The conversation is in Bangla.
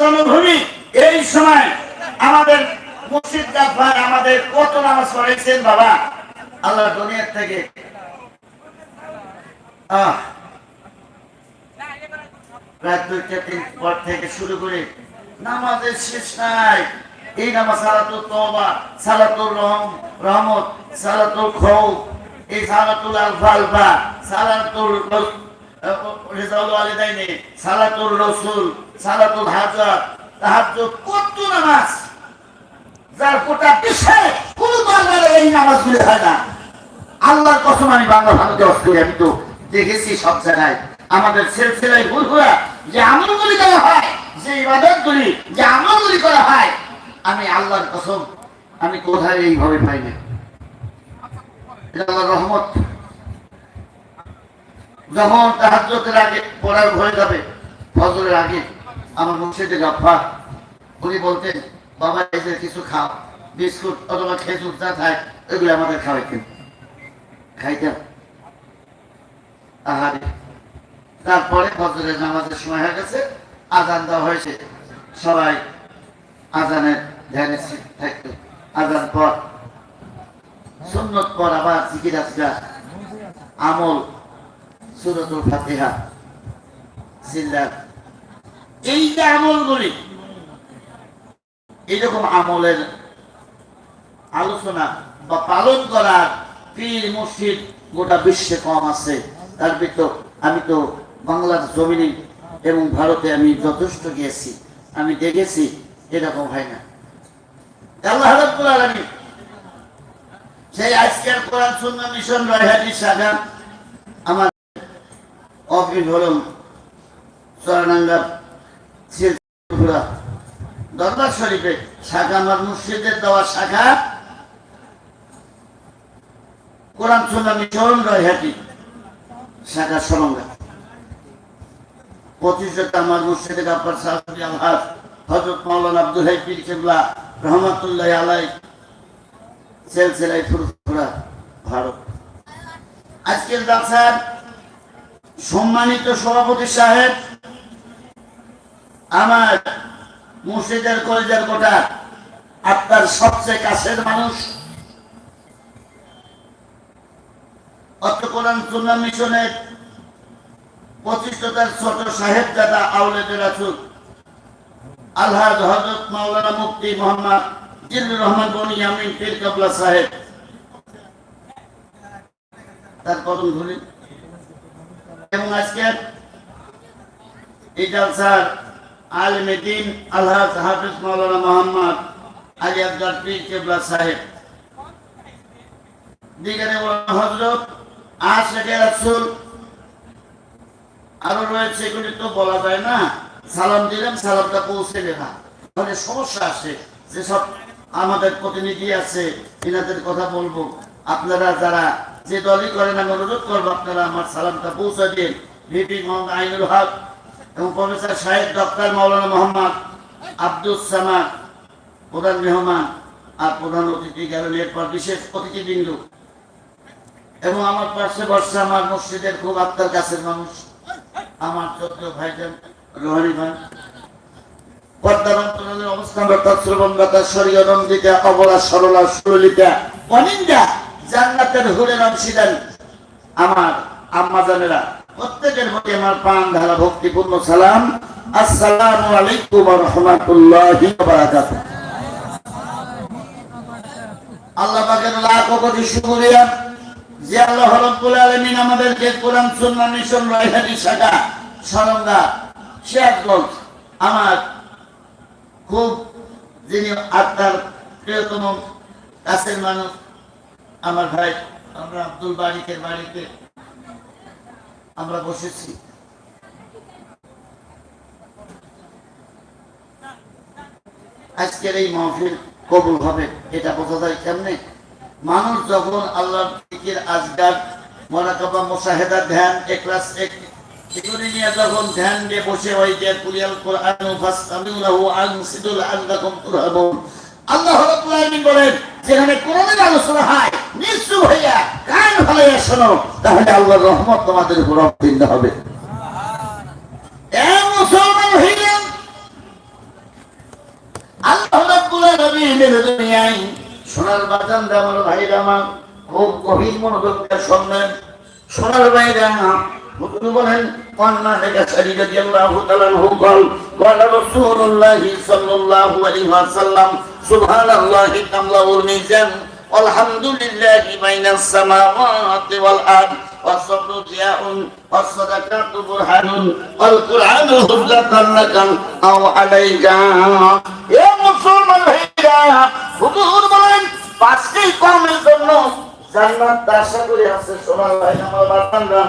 জন্মভূমি, এই সময় আমাদের মসজিদ জাফর আমাদের কত নামাজ পড়েছেন বাবা? আল্লাহ দুনিয়ার থেকে। তিন পর থেকে শুরু করে নামাজের শেষ নাই। এই নামাজ সালাতুল সালাতুল রহম, রহমত, সালাতুল খৌফ, এই সালাতুল আলফা আলফা সালাতুল আল্লাহর আমি বাংলা ভারতে আমি তো দেখেছি সব জায়গায়। আমাদের সেলসেলাই ভুলভুরা যে আমলগুলি করা হয়, যে ইবাদতগুলি, যে আমলগুলি করা হয়, আমি আল্লাহর কসম, আমি কোথায় এইভাবে পাই না এটা আল্লাহর রহমত। যখন তাহাজ্জতের আগে পড়ার ভয় যাবে, ফজরের আগে আমার মুর্শিদে গাফা উনি বলতেন, বাবা যে কিছু খাও, বিস্কুট অথবা খেজুর যা খায়, এগুলো আমাদের খাওয়াইতেন খাইতাম আহারে, তারপরে ফজরের নামাজের সময় হয়ে গেছে, আজান দেওয়া হয়েছে। সবাই আজানের ধ্যানে থাকতো আজান পর, সুন্নত পর আবার জিকির আমল সুরতুল ফাতিহা সিল্লার এই যে আমলগুলি এইরকম আমলের আলোচনা বা পালন করার পীর মসজিদ গোটা বিশ্বে কম আছে। তার ভিতর আমি তো বাংলার জমিনে এবং ভারতে আমি যথেষ্ট গিয়েছি। আমি দেখেছি, এরকম হয় না। আল্লাহ রাব্বুল আলামিন সেই আজকের কোরআন, সুন্নাহ, মিশন শাখা আমার হলম, চরণাঙ্গা শিলচুরা দরবার শরীফে শাখা আমার মুর্শিদের দেওয়া শাখা। কোরআন, সুন্নাহ মিশন রয়হাটি শাখা সরঙ্গা। সাহাবি হজরত আব্দুল হাই পীর রহমতুল্লাহ আলাই সেলসেলাই ফুরফুরা, ভারত। আজকের সম্মানিত সভাপতি সাহেব, আমার মুর্শিদের কলেজের গোটা আপনার সবচেয়ে কাছের মানুষ। মিশনের ছোট সাহেব দাদা আউলেদের রাসুল, আলহাজ হজরত মাওলানা মুফতি মোহাম্মদ জিল্লুর রহমান বনি আমিন পীর কাবলা সাহেব। তার কদম ধরি। এবং আজকে এই হাফিজ মাওলানা মোহাম্মদ আলী পীর কেবলা সাহেব। দিগানে হজরত রাসুল। আরও রয়েছে, এগুলি তো বলা যায় না। সালাম দিলাম, সালামটা পৌঁছে তাহলে সমস্যা আসে যেসব আমাদের প্রতিনিধি আছে, এনাদের কথা বলব। আপনারা যারা যে দলই করেন আমি অনুরোধ করব আপনারা আমার সালামটা পৌঁছে দিন। ভিপি মোহাম্মদ আইনুল হক এবং প্রফেসর সাহেব ডক্টর মাওলানা মোহাম্মদ আব্দুল সামাদ, প্রধান মেহমান আর প্রধান অতিথি গেলেন এরপর বিশেষ অতিথিবৃন্দ। এবং আমার পাশে বসছে আমার মসজিদের খুব আত্মার কাছের মানুষ, আমার চোদ্দ ভাইজান, রোহানি ভাই। পদ্মাবন্তনের অবস্থানরত শ্রবণগতা শরীয় নন্দিতা অবলা, সরলা সুরলিতা অনিন্দা। জান্নাতের হুরের অংশীদার আমার আম্মা জানেরা। প্রত্যেকের প্রতি আমার পান ধারা ভক্তিপূর্ণ সালাম। আসসালামু আলাইকুম রাহমাতুল্লাহি বারাকাতুহু। আল্লাহ পাকের লাখ কোটি শুকরিয়া। যে আল্লাহ আলামিন আমাদেরকে কোরআন, সুন্নাহ, মিশন, রয়হাটি শাখা, সরঙ্গা শেয়ারগঞ্জ আমার খুব যিনি আত্মার প্রিয়তম কাছের মানুষ আমার ভাই, আমরা আব্দুল বারিকের বাড়িতে আমরা বসেছি। আজকের এই মাহফিল কবুল হবে, এটা বোঝা যায় কেমনে? মানুষ যখন আল্লাহর দিকের আজগার, মরাকাবা মোশাহেদা ধ্যান এক, এগুলি নিয়ে যখন ধ্যান দিয়ে বসে ওই যে, কুলিয়াল কোরআন তুরহাবুন। আল্লাহ রাব্বুল আলামিন বলেন, যেখানে কোরআনের আলোচনা হয় নিশ্চয় হইয়া কান ভালাইয়া শোনো তাহলে আল্লাহর রহমত তোমাদের উপর অবতীর্ণ হবে এ মুসলমান হইলেন নবী এলেন দুনিয়ায় সোনার বাজান আমার ভাইরা আমার খুব গভীর মনোযোগ দিয়ে শুনলেন সোনার ভাইরা হুজুর বলেন কন্যা লেখা সারি যদি আল্লাহ তাআলা হুকল قال رسول الله صلى الله عليه وسلم سبحان الله تملا الميزان والحمد لله بين السماوات والارض والصبر ضياء والصدقات برهان والقران حجة لك او عليك يا মুসলমান ভাইরা হুজুর বলেন পাঁচটি কর্মের জন্য জান্নাত আশা করে আছে সোনার ভাই আমার বাতানরা